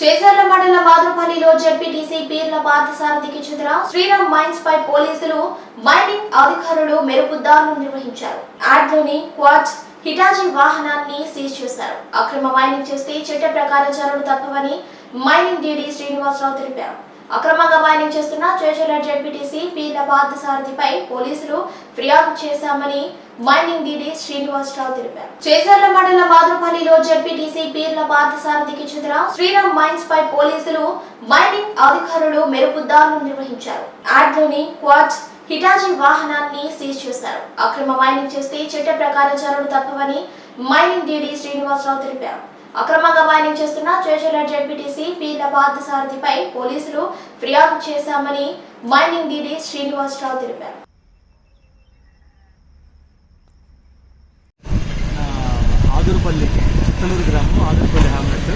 చేజర్ల మండల మాధవపల్లిలో జెడ్పీటీసీ పీర్ల పార్థసారథికి చెందిన శ్రీరామ్ మైన్స్ పై పోలీసులు మైనింగ్ అధికారులు మెరుపు దాడులు నిర్వహించారు. యాడ్లోని క్వాడ్స్ హిటాజీ వాహనాన్ని సీజ్ చేశారు. అక్రమ మైనింగ్ చేస్తే చట్ట ప్రకారం చర్యలు తప్పవని మైనింగ్ డీడీ శ్రీనివాసరావు తెలిపారు. అక్రమంగా మైనింగ్ చేస్తున్న చేజర్ల జెడ్పీటీసీ పీర్ల సారథిపై పోలీసులు ఫిర్యాదు చేశామని మైనింగ్ డీడీ శ్రీనివాసరావు తెలిపారు. చేజర్ల మండల మాధుపల్లిలో జెడ్పీటీసీ పీర్ల పార్థసారథికి చెందిన శ్రీరామ్ మైన్స్ పై పోలీసులు మైనింగ్ అధికారులు మెరుపు దాడులు నిర్వహించారు. యాడ్లోని క్వాడ్స్ హిటాజీ వాహనాన్ని సీజ్ చేశారు. అక్రమ మైనింగ్ చేస్తే చట్ట ప్రకారం చర్యలు తప్పవని మైనింగ్ డీడీ శ్రీనివాసరావు తెలిపారు. అక్రమంగా మైనింగ్ చేస్తున్న చేజర్ల జెడ్పీటీసీ బాధ సారథిపై పోలీసులు ఫిర్యాదు చేశామని మైనింగ్ డీడీ శ్రీనివాసరావు తెలిపారు. ఆదుర్పల్లి ఆదురుపల్లి చిత్తలూరు గ్రామం ఆదురుపల్లి హామ్లెట్.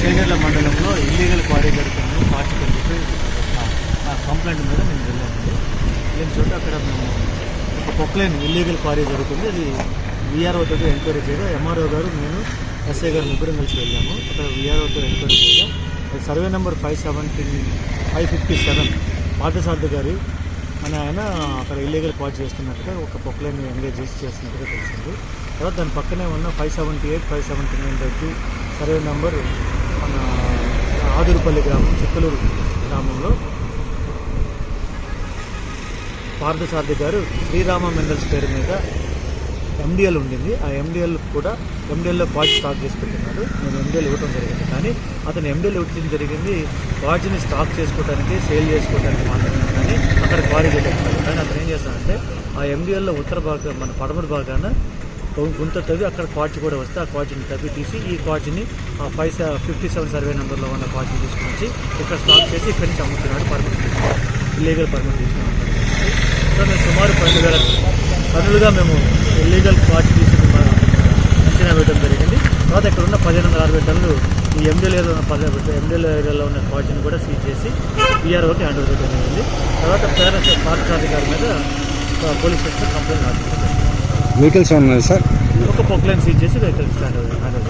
చేగర్ల మండలంలో ఇల్లీగల్ క్వారీ జరుగుతుంది పార్టీ అని కంప్లైంట్ మీద నేను వెళ్ళాను. నేను చోట అక్కడ మేము ఒక పొక్లైన్ ఇల్లీగల్ క్వారీ జరుగుతుంది. అది విఆర్ఓతో ఎంక్వైరీ చేయగా ఎంఆర్ఓ గారు నేను ఎస్ఐ గారు ముగ్గురం కలిసి వెళ్ళాము. అక్కడ విఆర్ఓతో ఎంక్వైరీ చేయగా survey number five seventeen five fifty seven Parthasarathi గారి అని ఆయన అక్కడ ఇల్లీగల్ పాజ్ చేస్తున్నట్టుగా ఒక పొక్కలని ఎంగేజ్ చేసి చేస్తున్నట్టుగా తెలిసింది. తర్వాత దాని పక్కనే ఉన్న five seventy eight five seventy nine దగ్గర సర్వే నెంబర్ మన ఆదురుపల్లి గ్రామం చిత్తలూరు గ్రామంలో పార్థసార్థి గారు శ్రీరామ మెండల్స్ పేరు మీద ఎండిఎల్ ఉండింది. ఆ ఎండిఎల్ కూడా ఎండిఎల్లో పార్టీ స్టాక్ చేసి పెట్టినాడు నేను ఎండిఎల్ ఇవ్వడం జరిగింది. కానీ అతను ఎండిఎల్ ఇవ్వడం జరిగింది. పార్టీని స్టాక్ చేసుకోవడానికి సేల్ చేసుకోవడానికి మాత్రమే కానీ అక్కడ క్వారీ చేయలేదు కానీ అతను ఏం చేస్తానంటే ఆ ఎండిఎల్లో ఉత్తర భాగం మన పడమటి భాగాన గుంత తవ్వి అక్కడ క్వాడ్జ్ కూడా వస్తే ఆ క్వాడ్జ్ని తవ్వి తీసి ఈ క్వాడ్జ్ని ఆ ఫైవ్ ఫిఫ్టీ సెవెన్ సర్వే నెంబర్లో ఉన్న క్వాడ్జ్ని తీసుకొచ్చి ఇక్కడ స్టాక్ చేసి ఇక్కడి నుంచి అమ్ముతున్నాడు పర్మిట్ ఇల్లీగల్ పర్మిట్ తీసుకున్నాడు సో మేము సుమారు పన్నెండు వేల టన్నులుగా మేము ఇల్లీగల్ క్వాడ్జ్ తీసి మనం అంచనా వేయడం జరిగింది. తర్వాత ఇక్కడ ఉన్న పదిహేను వందల అరవై టన్నులు ఈ ఎండిఎల్ ఏరియాలో ఉన్న పదిహేను ఎండిఎల్ ఏరియాలో ఉన్న క్వాడ్జ్ని కూడా సీజ్ చేసి బీఆర్ఓకి హ్యాండ్ ఓవర్ చేయడం జరిగింది. తర్వాత పేరెంట్స్ గారి మీద పోలీస్ స్టేషన్లో కంప్లైంట్ జరిగింది వెహికల్స్ ఉన్నాయి సార్? ఒక పొక్లైన్ సీజ్ చేసి వెహికల్ స్టాండ్ హ్యాండ్ ఓవర్